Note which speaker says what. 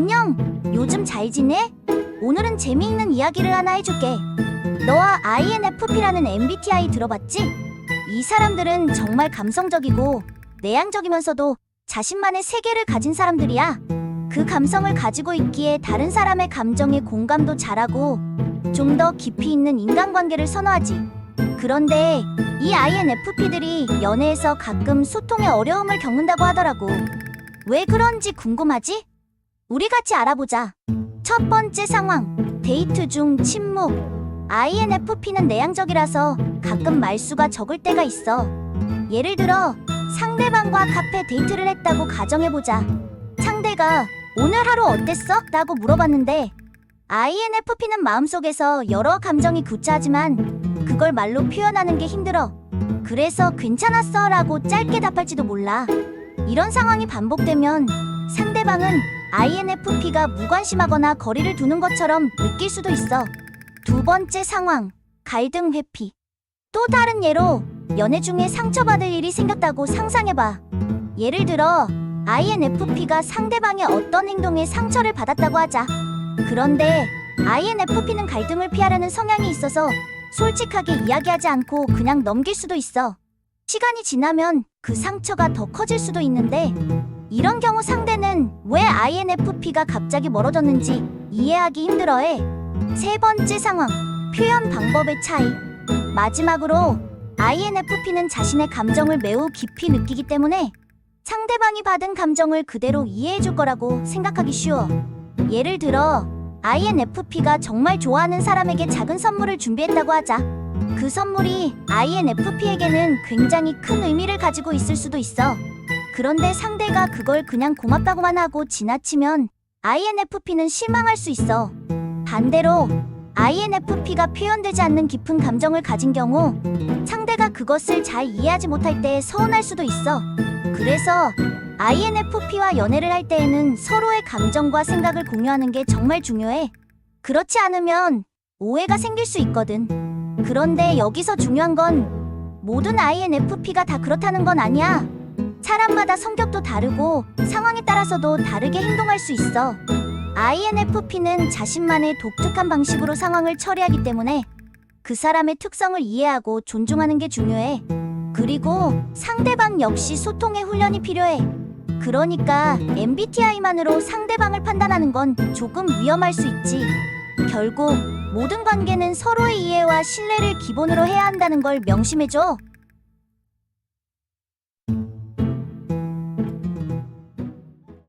Speaker 1: 안녕. 요즘 잘 지내? 오늘은 재미있는 이야기를 하나 해줄게. 너와 INFP라는 MBTI 들어봤지? 이 사람들은 정말 감성적이고 내향적이면서도 자신만의 세계를 가진 사람들이야. 그 감성을 가지고 있기에 다른 사람의 감정에 공감도 잘하고 좀 더 깊이 있는 인간관계를 선호하지. 그런데 이 INFP들이 연애에서 가끔 소통에 어려움을 겪는다고 하더라고. 왜 그런지 궁금하지? 우리 같이 알아보자. 첫 번째 상황. 데이트 중 침묵. INFP는 내향적이라서 가끔 말수가 적을 때가 있어. 예를 들어, 상대방과 카페 데이트를 했다고 가정해보자. 상대가 오늘 하루 어땠어? 라고 물어봤는데, INFP는 마음속에서 여러 감정이 교차하지만 그걸 말로 표현하는 게 힘들어. 그래서 괜찮았어 라고 짧게 답할지도 몰라. 이런 상황이 반복되면 상대방은 INFP가 무관심하거나 거리를 두는 것처럼 느낄 수도 있어. 두 번째 상황, 갈등 회피. 또 다른 예로 연애 중에 상처받을 일이 생겼다고 상상해봐. 예를 들어, INFP가 상대방의 어떤 행동에 상처를 받았다고 하자. 그런데 INFP는 갈등을 피하려는 성향이 있어서 솔직하게 이야기하지 않고 그냥 넘길 수도 있어. 시간이 지나면 그 상처가 더 커질 수도 있는데 이런 경우 상대는 왜 INFP가 갑자기 멀어졌는지 이해하기 힘들어해. 세 번째 상황, 표현 방법의 차이. 마지막으로 INFP는 자신의 감정을 매우 깊이 느끼기 때문에 상대방이 받은 감정을 그대로 이해해 줄 거라고 생각하기 쉬워. 예를 들어 INFP가 정말 좋아하는 사람에게 작은 선물을 준비했다고 하자. 그 선물이 INFP에게는 굉장히 큰 의미를 가지고 있을 수도 있어. 그런데 상대가 그걸 그냥 고맙다고만 하고 지나치면 INFP는 실망할 수 있어. 반대로 INFP가 표현되지 않는 깊은 감정을 가진 경우 상대가 그것을 잘 이해하지 못할 때 서운할 수도 있어. 그래서 INFP와 연애를 할 때에는 서로의 감정과 생각을 공유하는 게 정말 중요해. 그렇지 않으면 오해가 생길 수 있거든. 그런데 여기서 중요한 건 모든 INFP가 다 그렇다는 건 아니야. 사람마다 성격도 다르고 상황에 따라서도 다르게 행동할 수 있어. INFP는 자신만의 독특한 방식으로 상황을 처리하기 때문에 그 사람의 특성을 이해하고 존중하는 게 중요해. 그리고 상대방 역시 소통의 훈련이 필요해. 그러니까 MBTI만으로 상대방을 판단하는 건 조금 위험할 수 있지. 결국 모든 관계는 서로의 이해와 신뢰를 기본으로 해야 한다는 걸 명심해줘.